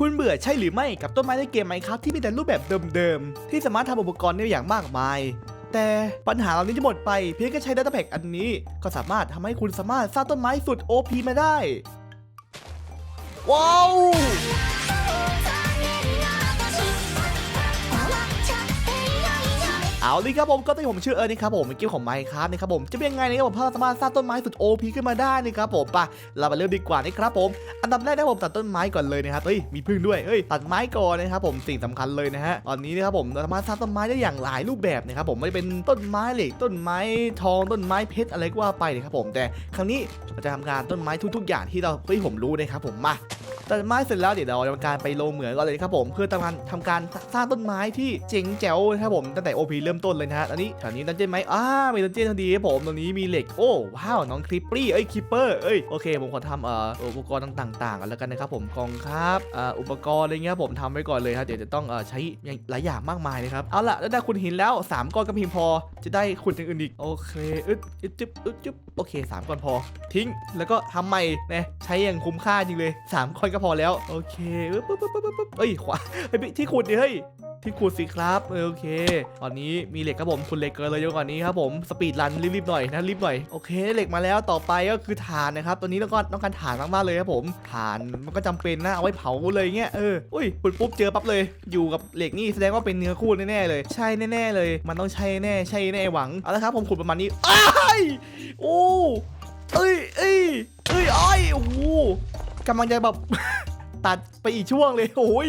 คุณเบื่อใช่หรือไม่กับต้นไม้ในเกมไมครับที่มีแต่รูปแบบเดิมๆ ที่สามารถทำอุปกรณ์ได้อย่างมากมาย แต่ปัญหาเหล่านี้จะหมดไปเพียงแค่ใช้ดัตต์แพ็กอันนี้ ก็สามารถทำให้คุณสามารถสร้างต้นไม้สุด OP มาได้ ว้าว เอาเลยครับผมก็ที่ผมชื่อเอิร์นนะครับผมเป็นเกของไมค์ครับนะครับผมจะเป็นยังไงนะครับผมถ้าเราสามารถสร้างต้นไม้สุด OP ขึ้นมาได้นะครับผมไปะเรามาเริ่มดีกว่านะครับผม อันดับแรกนะผมตัดต้นไม้ก่อนเลยนะครับเฮ้ยมีพึ่งด้วยเฮ้ยตัดไม้ก่อนนะครับผมสิ่งสำคัญเลยนะฮะตอนนี้นะครับผมเราสามารถสร้างต้นไม้ได้อย่างหลายรูปแบบนะครับผมไม่เป็นต้นไม้เหล็กต้นไม้ทองต้นไม้เพชรอะไรก็ว่าไปนะครับผมแต่ครั้งนี้เราจะทำการต้นไม้ทุกๆอย่างที่เราที่ผมรู้นะครับผมมาตัดไม้เสร็จแล้วเดี๋ยวเราจะทำการไปโลเหมืองก่อนเลยครับผมเพื่อทำการทำการสร้างต้นไม้ที่เจ๋งแจ๋วนะครับผมตั้งแต่ OP เริ่มต้นเลยนะฮะตอนนี้แถวนี้ดันเจี้ยนไหมอ้ามีดันเจี้ยนทันทีครับผมตรงนี้มีเหล็กโอ้ว้าวน้องคลิปปี้เอ้ยคลิปเปอร์เอ้ยโอเคผมขอทำเอ่ออุปกรณ์ต่างๆกันแล้วกันนะครับผมกองครับอ่ออุปกรณ์อะไรเงี้ยผมทำไว้ก่อนเลยครับเดี๋ยวจะต้องเอ่อใช้หลายอย่างมากมายเลยครับเอาล่ะแล้วได้คุณหินแล้วสามก้อนก็เพียงพอ จะได้ขุดอย่างอื่นอีกโอเคอึดอึดจึ๊บอึดจึ๊บโอเคสามก้อนพอ ทิ้งแล้วก็ทำใหม่นะใช้อย่างคุ้มค่าจริงเลย3คนก็พอแล้วโอเคปึ๊บปึ๊บปึ๊บปึ๊บปึ๊บเอ้ยขวาเฮ้ที่ขุดดิเฮ้ยที่ขุดสิครับโอเค ตอนนี้มีเหล็กครับผมคุณเหล็กเกินเลยเยอะกว่านี้ครับผมสปีดรันรีบๆหน่อยนะรีบหน่อยโอเคเหล็กมาแล้วต่อไปก็คือถ่านนะครับตัวนี้ต้องการต้องการถ่านมากๆเลยครับผมถ่านมันก็จำเป็นนะเอาไว้เผาเลยเงี้ยเอออุ้ยขุดปุ๊บเจอปั๊บเลย อยู่กับเหล็กนี่แสดงว่าเป็นเนื้อคู่แน่ๆเลย ใช่แน่ๆเลย มันต้องใช่แน่ใช่แน่หวังเอาละครับผมขุดประมาณนี้อ้ายโอ้เอ้ยเอ้ยเอ้ยอ้อยโอ้กำลังจะแบบ ตัดไปอีกช่วงเลยโอ้ย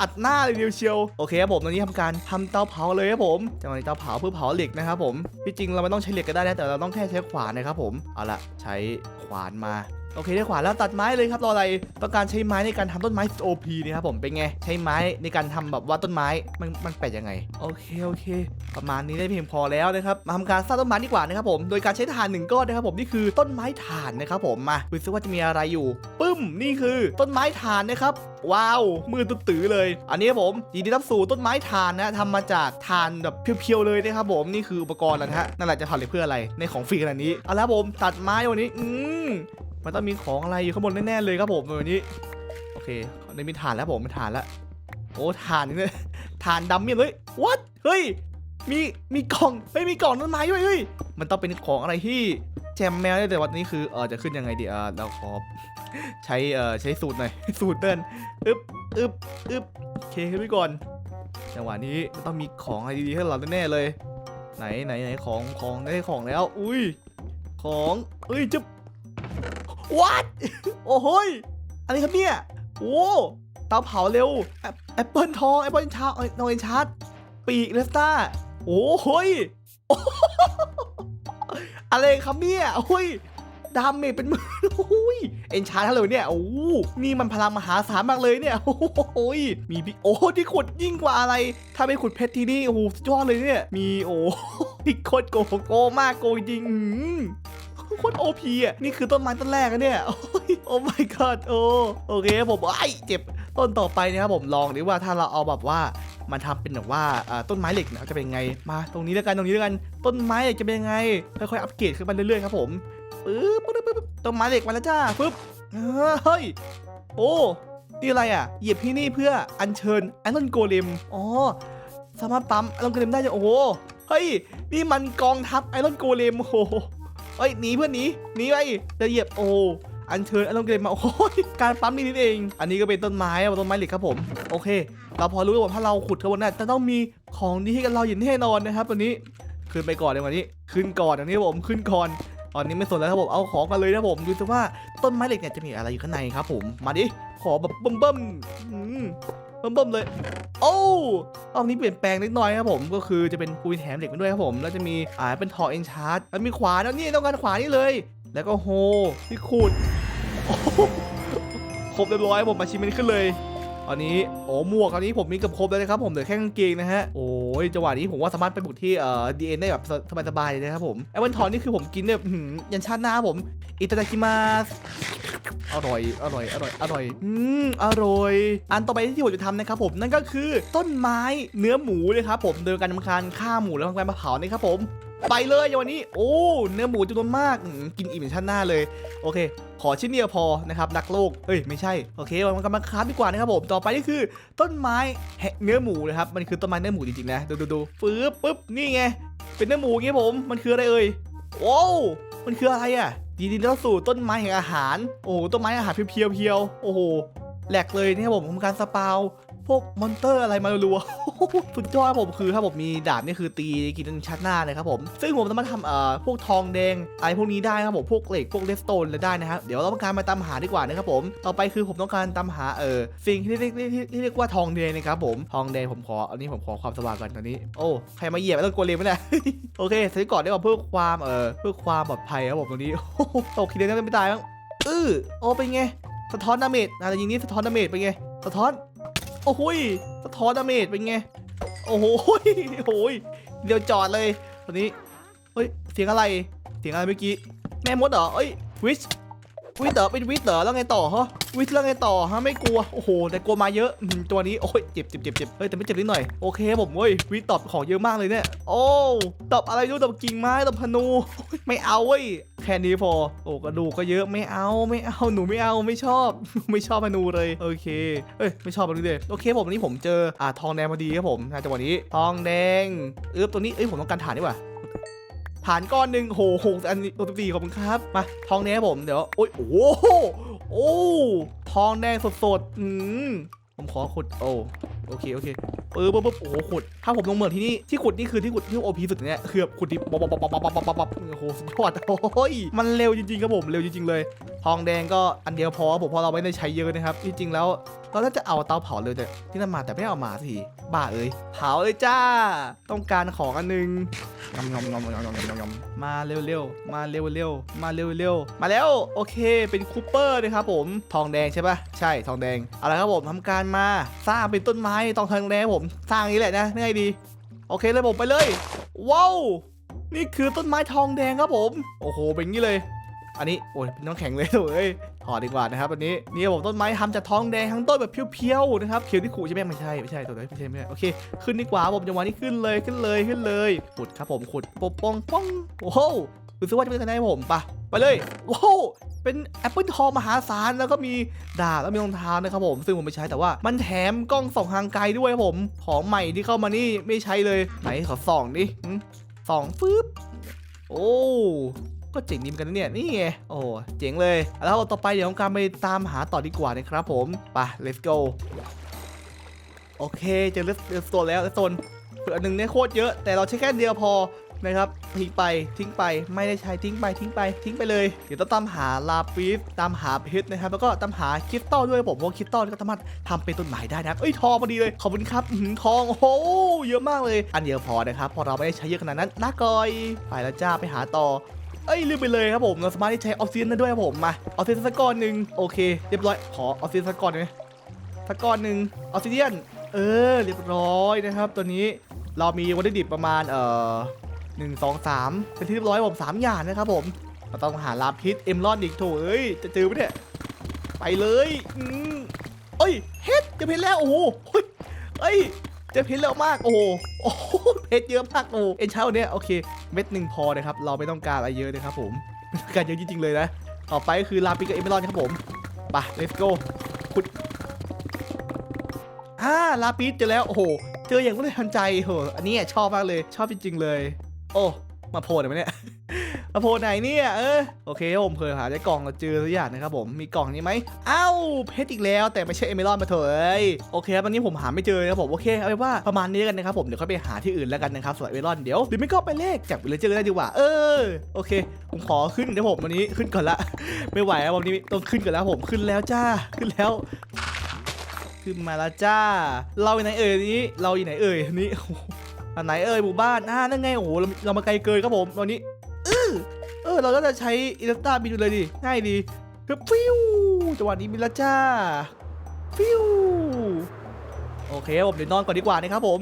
อัดหน้าเลยเดียวเชียวโอเคครับผมตอนนี้ทำการทำเตาเผาเลยครับผมจะมาในเตาเผาเพื่อเผาเหล็กนะครับผมที่จริงเราไม่ต้องใช้เหล็กก็ได้นะแต่เราต้องแค่ใช้ขวานนะครับผมเอาละใช้ขวานมา โอเคได้ขวาแล้วตัดไม้เลยครับรออะไรต้องการใช้ไม้ในการทำต้นไม้ OP นะครับผมเป็นไงใช้ไม้ในการทำแบบว่าต้นไม้มันมันแปลกยังไงโอเคโอเค ประมาณนี้ได้เพียงพอแล้วนะครับมาทำการสร้างต้นไม้ดีกว่านะครับผมโดยการใช้ฐานหนึ่งก้อนนะครับผมนี่คือต้นไม้ฐานนะครับผมมาดูซิว่าจะมีอะไรอยู่ปึ้มนี่คือต้นไม้ฐานนะครับ ว้าวมือตื้อเลย อันนี้ครับผมยินดีรับสู่ต้นไม้ถ่านนะทำมาจากถ่านแบบเพียวๆเลยนะครับผมนี่คืออุปกรณ์นะฮะนั่นแหละจะทำเลยเพื่ออะไรในของฟรีขนาดนี้เอาละผมตัดไม้วันนี้ อืมมันต้องมีของอะไรอยู่ข้างบนแน่ๆเลยครับผมวันนี้ โอเคในมีฐานแล้วผมมีฐานแล้วโอ้ฐานนี่เลยฐานดำเนี่ยเลย what เฮ้ยมีมีกล่องเฮ้ยมีกล่องต้นไม้ด้วยเฮ้ยมันต้องเป็นของอะไรที่แจมแมวได้แต่วันนี้คือเออจะขึ้นยังไงดีเออเราขอ ใช้เออใช้สูตรหน่อย สูตรเดินอึบอึบอึบโอเคขึ้นไปก่อน จังหวะนี้มันต้องมีของอะไรดีๆให้เราแน่ๆเลย ไหนไหนไหนของของได้ของแล้ว อุ้ยของเอ้ยจะ what โอ้โหยอะไรครับเนี่ยโอ้เตาเผาเร็วแอปเปิลทองแอปเปิลชาร์นอยชาร์ดปีกเลสตาโอ้โหยโอ้โหอะไรครับเนี่ยโอ้ย ดาเมจเป็นหมือโอ้ยเอ็นชาร์ทเลยเนี่ยโอ้นี่มันพลังมหาศาลมากเลยเนี่ยโอ้ยมีพี่โอ้ที่ขุดยิ่งกว่าอะไร ถ้าไม่ขุดเพชรที่นี่โอ้โหสุดยอดเลยเนี่ย มีโอ้พี่โคตรโกโกมากโกจริงโคตรโอพีอะ นี่คือต้นไม้ต้นแรกอะเนี่ย โอ้ยโอ้ my god โอ้โอเคผมไอ้เจ็บต้นต่อไปนะครับผมลองดิว่าถ้าเราเอาแบบว่ามันทำเป็นแบบว่าต้นไม้เหล็กนี่ยจะเป็นยังไงมาตรงนี้แล้วกันตรงนี้แล้วกันต้นไม้เหล็กจะเป็นยังไงค่อยๆอัปเกรดขึ้นมาเรื่อยๆครับผม ปึ๊บปึ๊บปึ๊บต้นไม้เหล็กมาแล้วจ้าปึ๊บเฮ้ยโอ้นี่อะไรอะเหยียบที่นี่เพื่ออัญเชิญไอรอนโกเลมอ๋อสามารถปั๊มไอรอนโกเลมได้จะโอ้โหเฮ้ยนี่มันกองทัพไอรอนโกเลมโอ้โหเอ้ยหนีเพื่อนหนีหนีไปจะเหยียบโอ้อันเชิญอันลงเกมมาโอ้ยการปั๊มนี่นี่เอง อันนี้ก็เป็นต้นไม้อะต้นไม้เหล็กครับผม โอเค เราพอรู้ว่าถ้าเราขุดข้างบนน่ะจะต้องมีของดีให้กับเราอย่างแน่นอนนะครับตัวนี้ ขึ้นไปก่อนเลยวันนี้ ขึ้นก่อนอย่างนี้ผมขึ้นก่อน ตอนนี้ไม่สนแล้วครับผม เอาของกันเลยนะผม ดูสิว่าต้นไม้เหล็กเนี่ยจะมีอะไรอยู่ข้างในครับผม มาดิ ขอแบบเบิ่มเบิ่มเบิ่มเบิ่มเลย โอ้รอบนี้เปลี่ยนแปลงเล็กน้อยครับผม ก็คือจะเป็นปุยแถมเหล็กมาด้วยครับผม แล้วจะมีอ่าเป็นทอเอ็นชาร์ดแล้วมีขวานแล้วนี่ต้องการขวานนี่เลย แล้วก็โฮที่ขุดครบเรียบร้อยผมมาชิมมันขึ้นเลย ตอนนี้โอ้หมวกตอนนี้ผมมีเกับครบแล้วนะครับผมเหลือแค่กางเกงนะฮะโอ้ยจังหวะนี้ผมว่าสามารถไปบุกที่เอ่อดีเอ็นได้แบบสบายๆเลยนะครับผมไอ้วันทอนนี่คือผมกินเนี่ยยันชาติหน้าครับผมอิตาดิมาสอร่อย อร่อย อร่อย อร่อย อืม อร่อย อันต่อไปที่ผมจะทำนะครับผม นั่นก็คือต้นไม้เนื้อหมูเลยครับผม โดยการทำการฆ่าหมูแล้วทำการมาเผานะครับผม ไปเลยอย่างวันนี้ โอ้ เนื้อหมูจำนวนมากอืมกินอิ่มชั้นหน้าเลย โอเค ขอชิ้นเดียวพอนะครับนักโลกเอ้ยไม่ใช่ โอเคมันกำลังคราฟดีกว่านะครับผม ต่อไปนี่คือ ต้นไม้แหะเนื้อหมูนะครับ มันคือต้นไม้เนื้อหมูจริงๆนะ ดูดูดูปึ๊บปึ๊บ นี่ไง เป็นเนื้อหมูอย่างเงี้ยผม มันคืออะไรเอ่ยโอ้มันคืออะไรอะดีดีแล้วสู่ต้นไม้แห่งอาหาร โอ้โหต้นไม้อาหารเพียวเพียวๆโอ้โห แหลกเลยเนี่ยผมทำการสปาวพวกมอนเตอร์อะไรมารัวสุดยอดครับผมคือถ้าผมมีดาบนี่คือตีกินชัดหน้าเลยครับผม ซึ่งผมสามารถทำเอ่อพวกทองแดงอะไรพวกนี้ได้ครับผมพวกเหล็กพวกเลสโตนอะไรได้นะครับเดี๋ยวเราต้องการมาตามหาดีกว่านะครับผมต่อไปคือผมต้องการตามหาเอ่อสิ่งที่เรียกที่เรียกว่าทองแดงนะครับผมทองแดงผมขออันนี้ผมขอความสว่างก่อนตอนนี้โอ้ใครมาเหยียบแล้วกลัวเลยไมเนี่โอเคใส่ก่อนได้ก่อนเพื่อความเอ่อเพื่อความปลอดภัยครับผมตรงนี้ตกทีเดียวก็ไม่ตายมั้งอือโอ้เป็นไง สะท้อนดาเมจนะแต่ย่างนี้สะท้อนดาเมจเป็นไง สะท้อน โอ้โหยสะท้อนดาเมจเป็นไง โอ้โหโอ้ยเดี๋ยวจอดเลยตอนนี้ เฮ้ย เสียงอะไร เสียงอะไรเมื่อกี้ แม่มดเหรอเอ้ยวิช วิชเหรอเป็นวิชเหรอแล้วไงต่อฮะวิชแล้วไงต่อฮะไม่กลัวโอ้โหแต่กลัวมาเยอะตัวนี้โอ้ยเจ็บเจ็บเจ็บเจ็บเฮ้ยแต่ไม่เจ็บนิดหน่อยโอเคผมเว้ยวิชตอบของเยอะมากเลยเนี่ยโอ้ตอบอะไรดูตอบกิ่งไม้ตอบพนูไม่เอาเว้ยแค่นี้พอโอ้กระดูกก็เยอะไม่เอาไม่เอาหนูไม่เอาไม่ชอบ ไม่ชอบพนูเลยโอเคเอ้ยไม่ชอบพนูเลยโอเคผมวันนี้ผมเจออ่าทองแดงพอดีครับผมนะจังหวะนี้ทองแดงเอ๊บตัวนี้เอ้ยผมต้องการฐานดีกว่า ฐานก้อนหนึ่งโหหกอันตัวตีขอบคุณครับ มา ทองแดงผมเดี๋ยว โอ้ยโอ้โหโอ้ ทองแดงสดๆ อืม ผมขอขุด โอ้ โอเคโอเคเออปุ๊บปุ๊บโอ้โหขุด ถ้าผมลงเหมืองที่นี่ที่ขุดนี่คือที่ขุดที่โอพีสุดเนี่ยคือขุดดิบป๊อปป๊อปป๊อปป๊อปป๊อปป๊อปโอ้โหสุดยอดโอ้ยมันเร็วจริงๆครับผมเร็วจริงๆเลย ทองแดงก็อันเดียวพอผมเพราะเราไม่ได้ใช้เยอะนะครับจริงๆแล้วเราน่าจะเอาเตาเผาเลยแต่ที่นั่นมาแต่ไม่เอามาสักทีบ้าเอ้ยเผาเลยจ้า ต้องการของอันนึงงอมงอมงอมงอมงอมงอมงอมมาเร็วๆมาเร็วๆมาเร็วๆมาแล้วโอเคเป็นคูเปอร์นะครับผมทองแดงใช่ปะใช่ทองแดงเอาละครับผมทำการมาสร้างเป็นต้นไม้ทองทองแดงผมสร้างอย่างนี้แหละนะง่ายดี โอเคเลยผมไปเลย ว้าวนี่คือต้นไม้ทองแดงครับผม โอ้โหเป็นอย่างนี้เลย อันนี้โอ้ยเป็นน้ำแข็งเลยเอ้ยถอดดีกว่านะครับอันนี้นี่ผมต้นไม้ทำจากทองแดงทั้งต้นแบบเพียวๆนะครับเขียวที่ขู่ใช่ไหมไม่ใช่ไม่ใช่ตัวนี้ไม่ใช่ไม่ใช่โอเคขึ้นดีกว่าผมจังหวะนี้ขึ้นเลยขึ้นเลยขึ้นเลยขุดครับผมขุดปงปองป้องโอ้โห ดูซิว่าจะเป็นคะแนนให้ผมปะไปเลยว้าวเป็นแอปเปิลทองมหาศาลแล้วก็มีดาบแล้วมีรองเท้านะครับผมซึ่งผมไม่ใช้แต่ว่ามันแถมกล้องส่องทางไกลด้วยครับผม ของใหม่ที่เข้ามานี่ไม่ใช้เลยไหนขอส่องดิส่องฟึบโอ้ก็เจ๋งดีเหมือนกันนะเนี่ยนี่ไงโอ้เจ๋งเลย แล้วต่อไปเดี๋ยวผมการไปตามหาต่อดีกว่านะครับผมไป let's go โอเคเจอเลสโตนแล้วเลสโตนเผื่อหนึ่งเนี่ยโคตรเยอะแต่เราใช้แค่เดียวพอ นะครับทิ้งไปทิ้งไปไม่ได้ใช้ทิ้งไปทิ้งไปทิ้งไปเลย เดี๋ยวต้องตามหาลาปิสตามหาเพชรนะครับ แล้วก็ตามหาคริสตัลด้วยผมเพราะคริสตัลก็สามารถทำเป็นต้นไม้ได้นะเอ้ยทองพอดีเลยขอบคุณครับทองโอ้โหเยอะมากเลย อันเดียวพอนะครับพอเราไม่ได้ใช้เยอะขนาดนั้นนะก่อยไปแล้วจ้าไปหาต่อเอ้ยลืมไปเลยครับผมเราสามารถที่ใช้ออฟซินได้ด้วยครับผมมาออฟซินสักก้อนหนึ่งโอเคเรียบร้อยขอออฟซินสักก้อนหนึ่งสักก้อนหนึ่งออฟซิเดนเออเรียบร้อยนะครับ ตัวนี้เรามีวัตถุดิบประมาณเอ่อ หนึ่งสองสามเป็นที่เรียบร้อยผมสามอย่างนะครับผมเราต้องหาลาพิษเอ็มรอนอีกโถเอ้ยจะเจอไหมเนี่ยไปเลยอืมเอ้ยเฮ็ดจะเพชรแล้วโอ้โหเฮ้ยเอ้ยเจะเพชรแล้วมากโอ้โหโอ้เพชรเยอะมากโอ้เอ็นเช้าเนี่ยโอเคเม็ดหนึ่งพอนะครับเราไม่ต้องการอะไรเยอะนะครับผมไม่ต้องการเยอะจริงๆเลยนะต่อไปก็คือลาปิกกับเอเมรอนครับผมไป let's go ขุดอ่าลาปิสเจอแล้วโอ้โหเจออย่างรวดเร็วทันใจเหอะอันนี้ชอบมากเลยชอบจริงๆเลย โอ้ มาโผล่ไหมเนี่ย มาโผล่ไหนเนี่ย เออ โอเคผมเคยหาได้กล่องเราเจอทุกอย่างนะครับผม มีกล่องนี้ไหมอ้าวเพชรอีกแล้วแต่ไม่ใช่เอเมอรอนมาเถอะโอเคครับวันนี้ผมหาไม่เจอครับผม โอเค เอาเป็นว่าประมาณนี้กันนะครับผม เดี๋ยวค่อยไปหาที่อื่นแล้วกันนะครับส่วนเอเมอรอนเดี๋ยวหรือไม่ก็ไปเลขจากวิลเลเจอร์ได้ดีกว่า เออ โอเค ผมขอขึ้นเดี๋ยวผมวันนี้ขึ้นก่อนละ ไม่ไหวแล้ววันนี้ต้องขึ้นก่อนแล้วผม ขึ้นแล้วจ้า ขึ้นแล้วขึ้นมาแล้วจ้า เราอยู่ไหนเอ่ยนี้ เราอยู่ไหนเอ่ยนี้ อันไหนเอ่ยหมู่บ้านอ่านั่นไงโอ้โหเราเรามาไกลเกินครับผมตอนนี้เออเออเราก็จะใช้อิเลสตาบินเลยดิง่ายดีคือฟิวจังหวะนี้บินล้วจ้าฟิวโอเคผมเดี๋ยวนอนก่อนดีกว่านะครับผม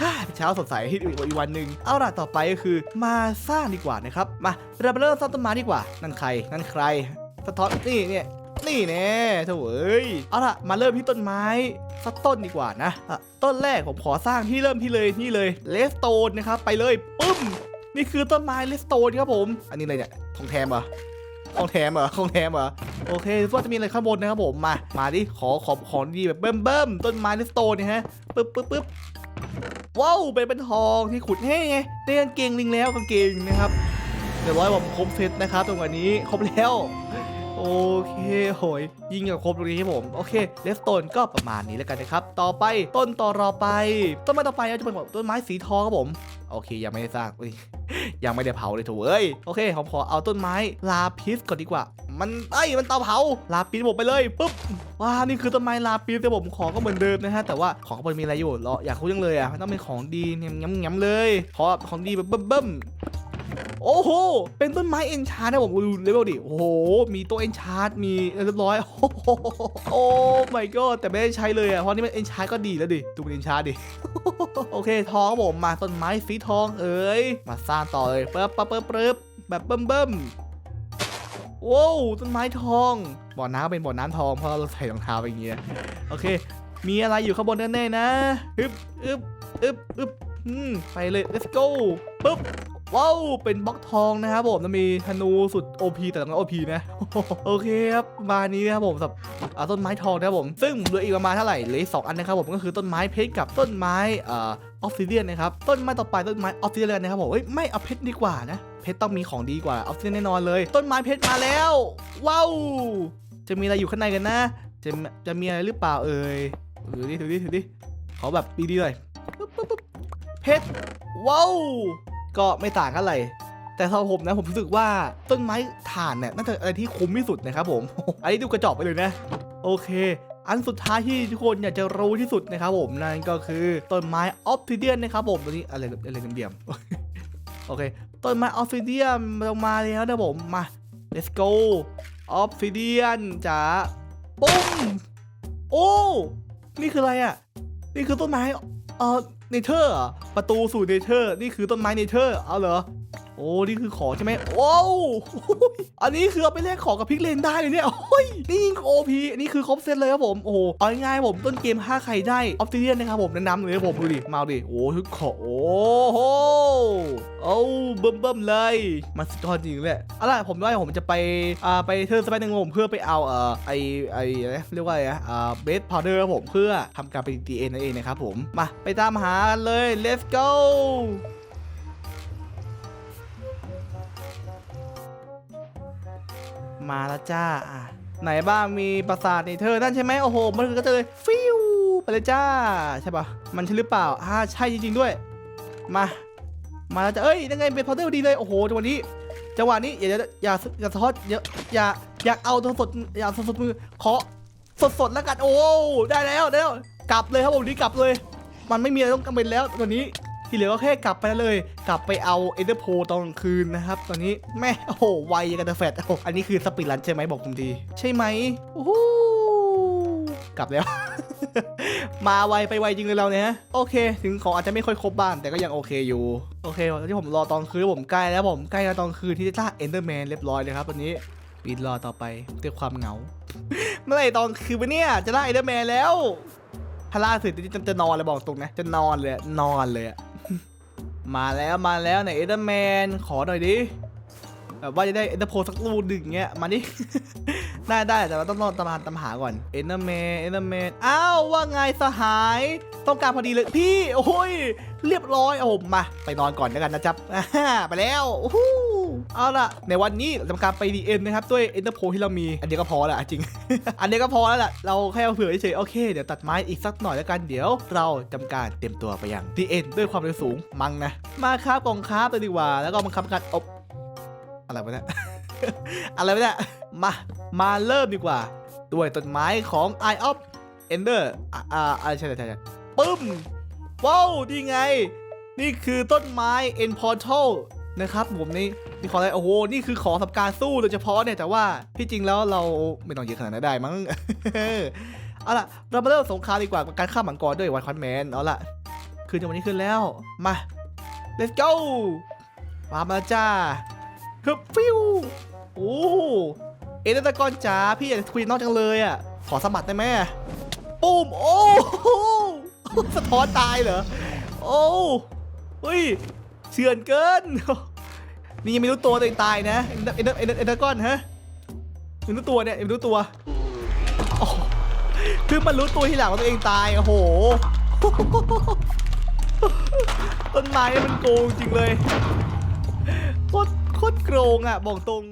ฮ่าเช้าสดใสอีกวันหนึ่งเอาล่ะต่อไปก็คือมาสร้างดีกว่านะครับ มาเราไปเริ่มสร้างต้นไม้ดีกว่า นั่นใคร นั่นใคร สะท้อนนี่เนี่ยนี่แน่โถ่เอ้ยเอาล่ะมาเริ่มที่ต้นไม้ สักต้นดีกว่านะอะต้นแรกผมขอสร้างที่เริ่มที่เลยนี่เลยเลสโตนนะครับไปเลยปึ้มนี่คือต้นไม้เลสโตนครับผม อันนี้อะไรเนี่ยทองแทมเหรอทองแทมเหรอทองแทมเหรอโอเคว่าจะมีอะไรข้างบนนะครับผมมา มาดิขอขอของดีแบบเบิ่มเบิ่มต้นไม้เลสโตนเนี่ยฮะปึ๊บปึ๊บปึ๊บว้าวเป็นเป็นทองที่ขุดให้ไงได้กางเก่งลิงแล้วกางเกงนะครับเดี๋ยวร้อยผมครบเซตนะครับตรงวันนี้ครบแล้ว โอเคโหยยิงกับครบตรงนี้ครับผม โอเคเลสโตนก็ประมาณนี้แล้วกันนะครับ ต่อไปต้นต่อรอไป ต้นไม้ต่อไปก็จะเป็นต้นไม้สีทองครับผม โอเคยังไม่ได้สร้างอุ๊ยยังไม่ได้เผาเลยถูเอ้ยโอเคผมขอเอาต้นไม้ลาพิสก่อนดีกว่า มันไอ้มันเตาเผาลาพิสผมไปเลยปุ๊บว้าวนี่คือต้นไม้ลาปิสแต่ผมของก็เหมือนเดิมนะฮะแต่ว่าของข้างบนมีอะไรอยู่รออยากรู้จังเลยอะมันต้องเป็นของดีเนี่ยย้ำๆเลยขอของดีแบบเบิ่มๆ โอ้โห เป็นต้นไม้เอนชาร์นะผมดูเลเวลดิ โอ้โห มีตัวเอนชาร์มีเรียบร้อย โอ้โหโอ้ my god แต่ไม่ได้ใช้เลยอะ เพราะนี่มันเอนชาร์ก็ดีแล้วดิ ดูเป็นเอนชาร์ดิ โอเค ทองครับผมมาต้นไม้สีทองเอ้ย มาสร้างต่อเลยเปึ๊บปึ๊บปึ๊บปึ๊บแบบเบิ่มๆว้าวต้นไม้ทอง บ่อน้ำก็เป็นบ่อน้ำทองเพราะเราใส่รองเท้าไปอย่างเงี้ย โอเค มีอะไรอยู่ข้างบนแน่ๆนะ อึบอึบอึบอึบอืมไปเลย let's go ปึ๊บ ว้าวเป็นบล็อกทองนะครับผมจะมีธนูสุด OP แต่ต้อง OP นะโอเคครับมานี้นะครับผมสับต้นไม้ทองนะครับผมซึ่งเหลืออีกประมาณเท่าไหร่เหลือสองอันนะครับผมก็คือต้นไม้เพชรกับต้นไม้อ่อออฟซิเดียนนะครับต้นไม้ต่อไปต้นไม้ออฟซิเดียนนะครับผมเอ้ยไม่เอาเพชรดีกว่านะเพชรต้องมีของดีกว่าออฟซิเดียนแน่นอนเลย ต้นไม้เพชรมาแล้วว้าวจะมีอะไรอยู่ข้างในกันนะ จะจะมีอะไรหรือเปล่าเอ่ยถือดิถือดิถือดิขอแบบดีๆหน่อยเพชรว้าว ก็ไม่ต่างกันเลยแต่สำหรับผมนะผมรู้สึกว่าต้นไม้ถ่านเนี่ยน่าจะอะไรที่คุ้มที่สุดนะครับผม อันนี้ดูกระจอกไปเลยนะ โอเค อันสุดท้ายที่ทุกคนอยากจะรู้ที่สุดนะครับผมนั่นก็คือต้นไม้ออฟซิเดียนนะครับผมตัวนี้อะไรอะไรเดียมโอเคต้นไม้ออฟซิเดียนลงมาแล้วนะผมมา let's go ออฟซิเดียนจ๋าปุ้มโอ้นี่คืออะไรอะนี่คือต้นไม้เออ เนเธอร์ประตูสู่เนเธอร์ นี่คือต้นไม้เนเธอร์เอาเหรอ โอ้ นี่คือของใช่ไหมว้าวอันนี้คือเอาไปแลกของกับพิกเลนได้เลยเนี่ย โอ้ย นี่ยิงโอพีนี่คือครบเซตเลยครับผม โอ้โหเอาง่ายๆผมต้นเกม 5 ใครได้ออฟติเดียนนะครับผมแนะนำเลยครับผมดูดิ มาดิ โอ้ทุกของโอ้โห โอ้เบิ่มเบิ่มๆเลย มันสุดยอดจริงเลยเอาล่ะผมว่าผมจะไปอ่าไปเทิร์นสไปเดอร์งมเพื่อไปเอาเอ่อไอไออะไรเรียกว่าอะไรนะอ่าเบสพาวเดอร์ครับผมเพื่อทำการไปดีเอ็นนั่นเองนะครับผม มาไปตามหากันเลย let's go มาแล้วจ้าอะไหนบ้างมีปราสาทเนเธอนั่นใช่ไหมโอ้โห มันก็เลยฟิวไปเลยจ้า ใช่ปะมันใช่หรือเปล่าอ่าใช่จริง ๆ ด้วย มา มาแล้วจ้าเอ้ยยังไงเป็นพาวเดอร์ดีเลย โอ้โหจังหวะนี้จังหวะนี้อย่าอย่าอย่าอย่าสะท้อนอย่าอย่าอยากเอาตัวสดอย่าสดสดมือขอสดสดแล้วกันโอ้ได้แล้วได้แล้วกลับเลยครับผมนี่กลับเลย มันไม่มีอะไรต้องกังวลแล้วตอนนี้ที่เหลือก็แค่กลับไปเลย กลับไปเอาเอเดอร์โพตอนกลางคืนนะครับ ตอนนี้แม่โอ้โหไวย่างกันแต่แฟดโอ้โหอันนี้คือสปีดรันใช่ไหมบอกผมทีใช่ไหมโอ้โหกลับแล้ว มาไวไปไวจริงเลยเราเนี่ยฮะโอเค ถึงของอาจจะไม่ค่อยครบบ้างแต่ก็ยังโอเคอยู่ โอเคที่ผมรอตอนคืนผมใกล้แล้วผมใกล้แล้วตอนคืนที่จะล่าเอนเดอร์แมนเรียบร้อยเลยครับตอนนี้ปีนรอต่อไปด้วยความเหงา เมื่อไหร่ตอนคืนวะเนี่ยจะล่าเอนเดอร์แมนแล้วถ้าล่าสร็จจะจะนอนเลยบอกตรงนะจะนอนเลยนอนเลยมาแล้วมาแล้วไหนเอนเดอร์แมนขอหน่อยดิแบบว่าจะได้เอนเดอร์โพสักลูกหนึ่งเงี้ยมาดิ ได้ได้แต่ว่าต้องรอตามหาตามหาก่อนเอเดอร์แมนเอเดอร์แมนอ้าวว่าไงสหาย ต้องการพอดีเลยพี่ โอ้ย เรียบร้อยโอ้มา ไปนอนก่อนแล้วกันนะจ๊บไปแล้วโอ้เอาล่ะ ในวันนี้เราทำการไปดีเอ็นนะครับ ด้วยเอ็นเตอร์โพที่เรามี อันเดียวก็พอแล้วจริง อันนี้ก็พอแล้วล่ะ เราแค่เอาเผื่อเฉยโอเค เดี๋ยวตัดไม้อีกสักหน่อยแล้วกัน เดี๋ยวเราทำการเตรียมตัวไปยังดีเอ็นด้วยความเร็วสูงมังนะ มาครับกองคราฟตัวดีกว่า แล้วก็บังคับการอบอะไรวะเนี่ยอะไรวะเนี่ย มา มาเริ่มดีกว่า ด้วยต้นไม้ของ Eye of Ender อ่าอ่าใช่ใช่ใช่ปึ้ม ว้าวนี่ไง นี่คือต้นไม้ End Portal นะครับผมนี่นี่ขออะไรโอ้โหนี่คือของสำการสู้โดยเฉพาะเนี่ยแต่ว่าที่จริงแล้วเราไม่ต้องเยอะขนาดนั้นได้มั้งเอาล่ะเรามาเริ่มสงครามดีกว่ากับการฆ่ามังกรด้วยวันคอนแมนเอาล่ะคืนจังหวะนี้ขึ้นแล้วมา let's go มามาจ้าฮึบฟิวโอ้ เอเดนตะกอนจ๋าพี่อยากจะคุยนอกจังเลยอะ ขอสมัครได้ไหมปุ้มโอ้สะท้อนตายเหรอ โอ้เฮ้ยเฉือนเกิน นี่ยังไม่รู้ตัวตัวเองตายนะเอ็นเดอร์เอ็นเดอร์เอ็นเดอร์ก้อนฮะยังรู้ตัวเนี่ยยังรู้ตัวโอ้เพิ่งมารู้ตัวที่หลังว่าตัวเองตายโอ้โหต้นไม้มันโกงจริงเลยโคตรโคตรโกงอะบอกตรง